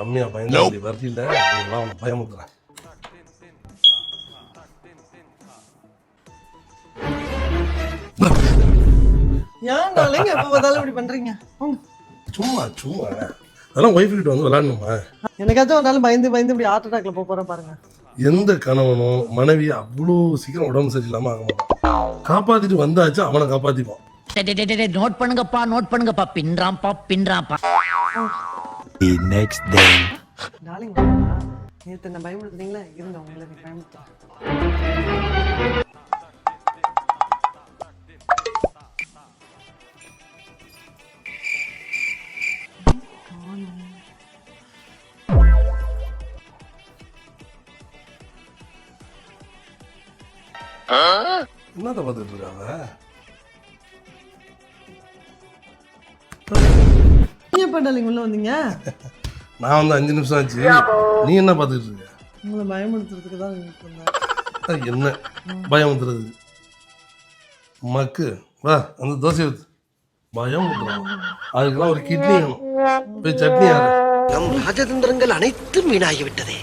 ரம்யா பயந்து வரல நான் அவனை பயமுத்துறேன் ஏன் டாலிங் எப்போ பார்த்தாலும் இப்படி பண்றீங்க. சும்மா சும்மா. அதெல்லாம் ஒய்ஃப் கிட்ட வந்து விளையாடணுமா? எனக்காச்சும் ஒரு நாள் பயந்து பயந்து இப்படி ஹார்ட் அட்டாக்ல போக போறேன் பாருங்க. எந்த கணவனும் மனைவி அவ்வளோ சீக்கிரம் உடம்பு சரியில்லாம ஆக மாட்டான். காப்பாத்திட்டு வந்தாச்சு அவனை காப்பாத்திப்பான். நோட் பண்ணுங்கப்பா நோட் பண்ணுங்கப்பா. பின்றாம்பா பின்றாம்பா The next day. டாலிங் நேத்து என்ன பயமுறுத்துறீங்களா இருங்க உங்களை நீ பயமுறுத்துறேன். என்னத்த பார்த்துட்டு இருக்காங்க? நீ எப்ப டாலிங் உள்ள வந்தீங்க? நான் வந்து அஞ்சு நிமிஷம் ஆச்சு. நீ என்ன பார்த்துட்டு இருக்க? உங்களை பயமுறுத்துறதுக்கு தான் அஹ், என்ன? பயம் வந்துடுறது மக்கு வா அந்த தோசை ஊத்து. பயம் ஊத்துறான் அதுக்கெல்லாம் ஒரு கிட்னி வேணும். போய் சட்னி நம் ராஜதந்திரங்கள் அனைத்தும் வீணாகிவிட்டதே.